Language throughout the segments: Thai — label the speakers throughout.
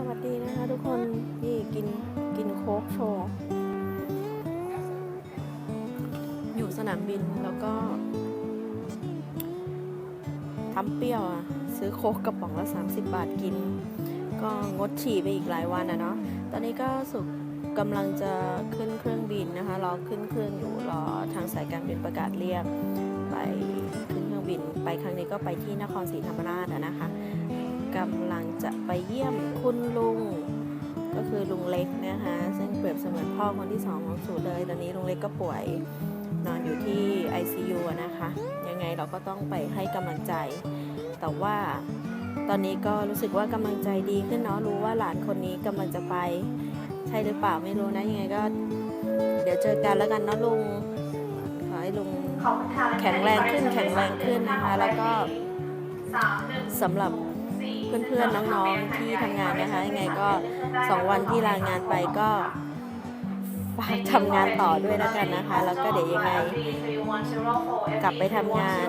Speaker 1: สวัสดีนะคะทุกคนนี่กินกินโค้กโชว์ อยู่สนามบินแล้วก็ทำเปรี้ยวอะซื้อโค้กกระป๋องละ 30 บาทกิน ก็งดฉี่ไปอีกหลายวันนะเนาะตอนนี้ก็สุกกำลังจะขึ้นเครื่องบินนะคะ รอขึ้นเครื่องอยู่รอทางสายการบินประกาศเรียก ไปขึ้นเครื่องบินไปครั้งนี้ก็ไปที่นครศรีธรรมราชนะคะ กำลังจะไปเยี่ยมคุณลุง ก็คือลุงเล็กนะคะ ซึ่งเปรียบเสมือนพ่อคนที่สองของสูตรเลย ตอนนี้ลุงเล็กก็ป่วยนอนอยู่ที่ ICU อะนะคะ ยังไงเราก็ต้องไปให้กำลังใจ แต่ว่าตอนนี้ก็รู้สึกว่ากำลังใจดีขึ้นเนาะ รู้ว่าหลานคนนี้กำลังจะไป ใช่หรือเปล่าไม่รู้นะ ยังไงก็ เดี๋ยวเจอกันแล้วกันเนาะลุง ขอให้ลุงแข็งแรงขึ้นแข็งแรงขึ้นนะคะ แล้วก็สำหรับ เพื่อนๆน้องๆที่ทำงานนะคะยังไงก็สองวันที่ลางานไปก็ฝากทำงานต่อด้วยแล้วกันนะคะ แล้วก็เดี๋ยวยังไง กลับไปทำงาน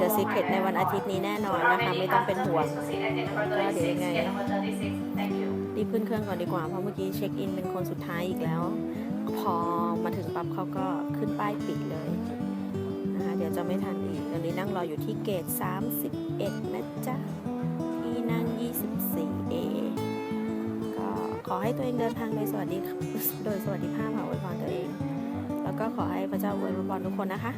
Speaker 1: The Secret ในวันอาทิตย์นี้แน่นอนนะคะ ไม่ต้องเป็นห่วงก็เดี๋ยวยังไงรีบขึ้นเครื่องก่อนดีกว่า เพราะเมื่อกี้เช็คอินเป็นคนสุดท้ายอีกแล้ว พอมาถึงปั๊บเขาก็ขึ้นป้ายปิดเลยนะคะ เดี๋ยวจะไม่ทันอีกตอนนี้นั่งรออยู่ที่เกต 31 นะจ๊ะ ขอให้ตัวเองเดินทางโดยสวัสดีโดยสวัสดิภาพค่ะอวยพรตัวเอง แล้วก็ขอให้พระเจ้าอวยพรทุกคนนะคะ